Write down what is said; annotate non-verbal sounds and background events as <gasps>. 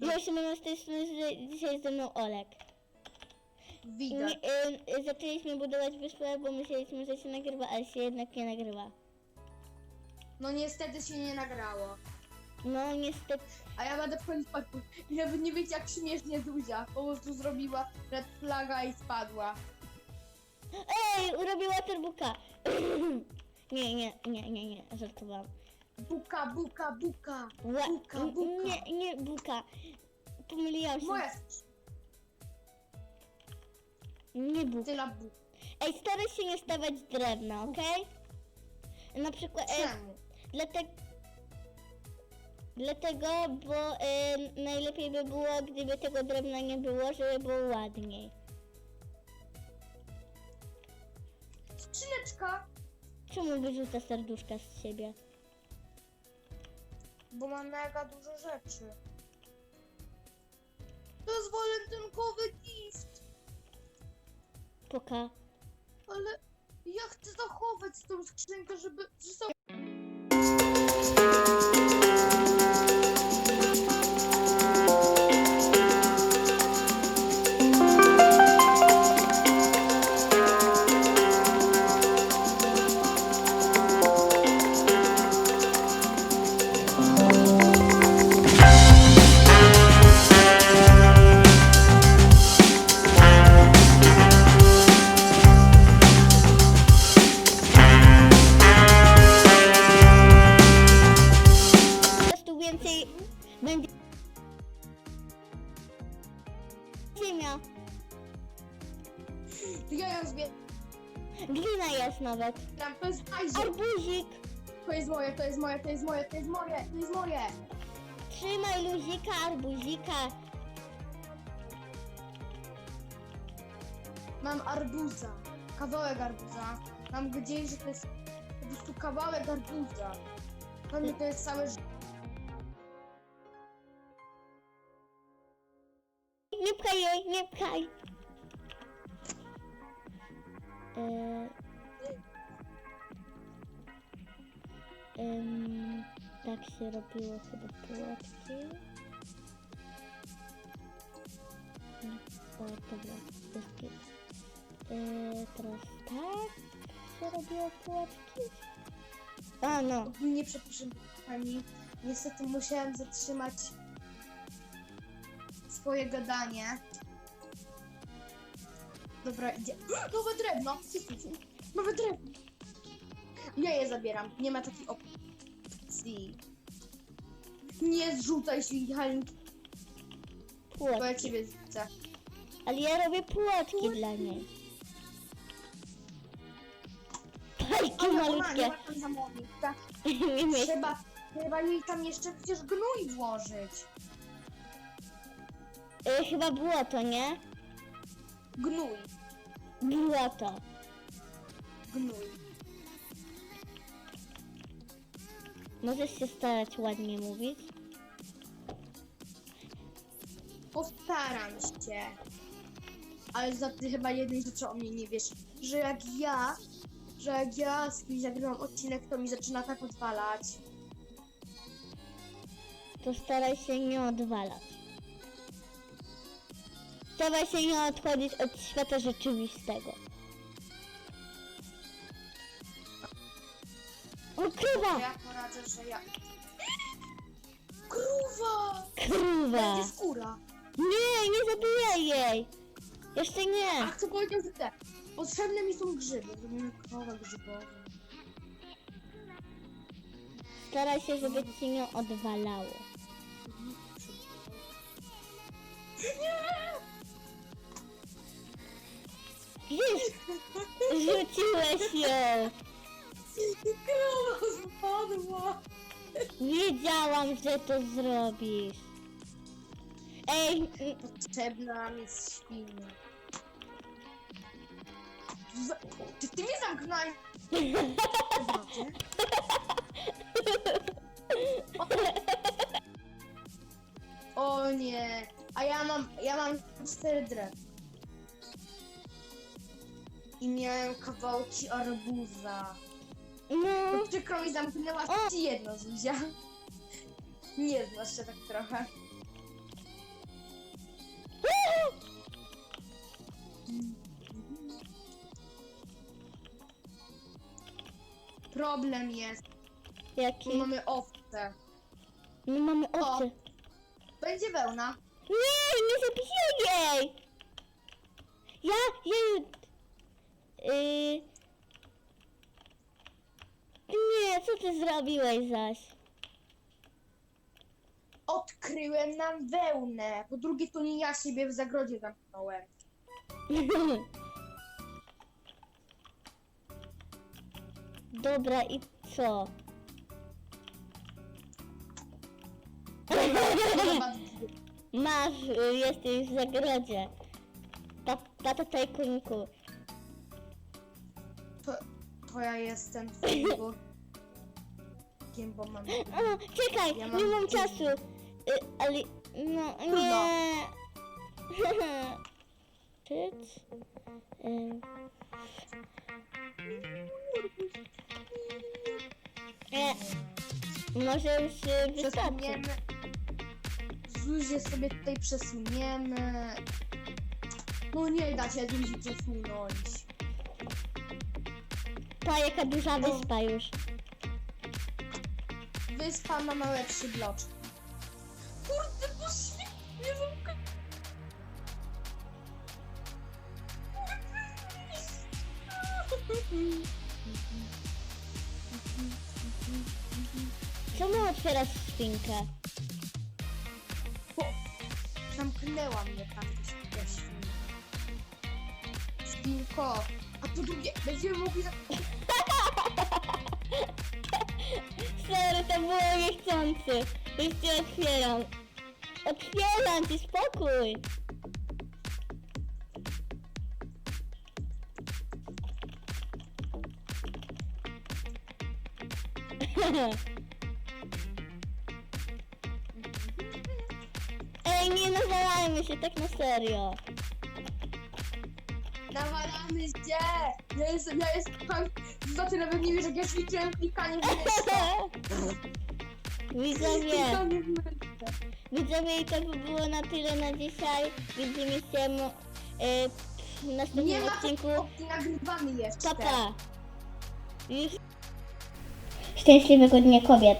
Ja się mam z tej strony, że dzisiaj jest ze mną Olek. Widać. Nie, y, y, zaczęliśmy budować wyspę, bo myśleliśmy, że się nagrywa, ale się jednak nie nagrywa. No niestety się nie nagrało. No niestety. A ja będę wchodzić pod... I nawet nie wiecie jak śmiesznie Zuzia po prostu zrobiła red flaga i spadła. Ej, urobiła turbuka. <clears throat> nie, nie, nie, nie, nie, żartowałam. Buka, buka, buka. Buka, buka. Nie, nie, buka. Pomyliłam się. Moja Nie styla buka. Ej, staraj się nie stawać drewna, okej? Na przykład, e, Czemu? dlatego, dlatego, bo e, najlepiej by było, gdyby tego drewna nie było, żeby było ładniej. Skrzyneczka, Czemu wyrzuca serduszka z siebie? bo mam mega dużo rzeczy. To jest walentynkowy gift, Poka. ale ja chcę zachować tą skrzynkę, żeby... że więcej będzie ziemia. Ja ją zbieram, Glina jest nawet. to jest Isaac. Arbuzik. To jest moje, to jest moje, to jest moje, to jest moje, to jest moje. Trzymaj luzika, arbuzika. Mam arbuza. Kawałek arbuza. Mam nadzieję, że to jest po prostu kawałek arbuza. Pewnie to jest całe życie. Nie pchaj jej, nie pchaj. Eee, em, tak się robiło chyba płotki. O, dobra, jest git. Eee, teraz tak się robiło płotki. A no, Ogólnie przepraszam pani. Niestety musiałem zatrzymać swoje gadanie. Dobra, idzie. <gasps> Nowe drewno! Nowe drewno! Ja je zabieram. Nie ma takiej opcji. Nie zrzucaj śmiechalnik, bo ja płotki. ciebie zrzucę. Ale ja robię płotki dla niej. Fajki Ona, ona, nie malutkie. ma tam. <laughs> Nie myśl. Trzeba, trzeba jej tam jeszcze przecież gnój włożyć. Y, chyba błoto, nie? Gnój, Błoto. gnój. Możesz się starać ładnie mówić? Postaram się. Ale za ty chyba jednej rzeczy o mnie nie wiesz, że jak ja, że jak ja z kimś nagrywam odcinek, to mi zaczyna tak odwalać. To staraj się nie odwalać. Staraj się nie odchodzić od świata rzeczywistego. O, To kruwa! ja poradzę, że ja... Kruwa! Kruwa! Będzie skóra. Nie, nie zabijaj jej! Jeszcze nie! Ach, to powiedział, że te. Potrzebne mi są grzyby. Zrobimy krowę grzybową. Staraj się, żeby ci nie odwalało. Widzisz? Rzuciłeś ją! Krowa spadła! Wiedziałam, że to zrobisz. Ej, Potrzebna nam jest świnia. Za- Czy ty mnie zamknąłeś? <laughs> O nie, a ja mam, ja mam cztery drew i miałem kawałki arbuza. No, No przykro mi zamknęłaś ci jedno, Zuzia. Nie znasz się tak trochę. Problem jest, jaki? mamy owce. No mamy owce. Będzie wełna. Nie, nie zapisuję jej! Ja, ja, Yy... Nie, co ty zrobiłeś zaś? Odkryłem nam wełnę. Po drugie, to nie ja siebie w zagrodzie zamknąłem. Dobra, i co? Masz, y, jesteś w zagrodzie. Tata tajkunku. To, to ja jestem twoim bo <laughs> mam... O, czekaj, Ja nie mam mam dużo. czasu. Y, ale, no, Trudno. nie. Czyc? <laughs> Y. E, może już y, wystarczy. Przesuniemy. Zuzię sobie tutaj przesuniemy. No nie da się Zuzi przesunąć. Pa, jaka duża wyspa już. Wyspa ma małe trzy bloczki. Kurde, bo świetnie zamka... Czemu otwierasz świnkę? Zamknęła mnie tam ta świnka. Świnko. A po drugie, będziemy mogli... za- Sorry, to było niechcący. Już cię otwieram. Otwieram ci spokój. <laughs> Ej, nie nawalajmy się tak na serio. Nawalamy się! Ja jestem, ja jestem... Znaczy nawet nie wiesz, jak ja ćwiczyłem klikanie w myszkę. <laughs> Widzowie, Klikanie w myszkę. widzowie i to by było na tyle na dzisiaj. Widzimy się mo- e, w następnym Nie ma odcinku. opcji, nagrywamy jeszcze. Pa, pa. Już... Szczęśliwego Dnia Kobiet.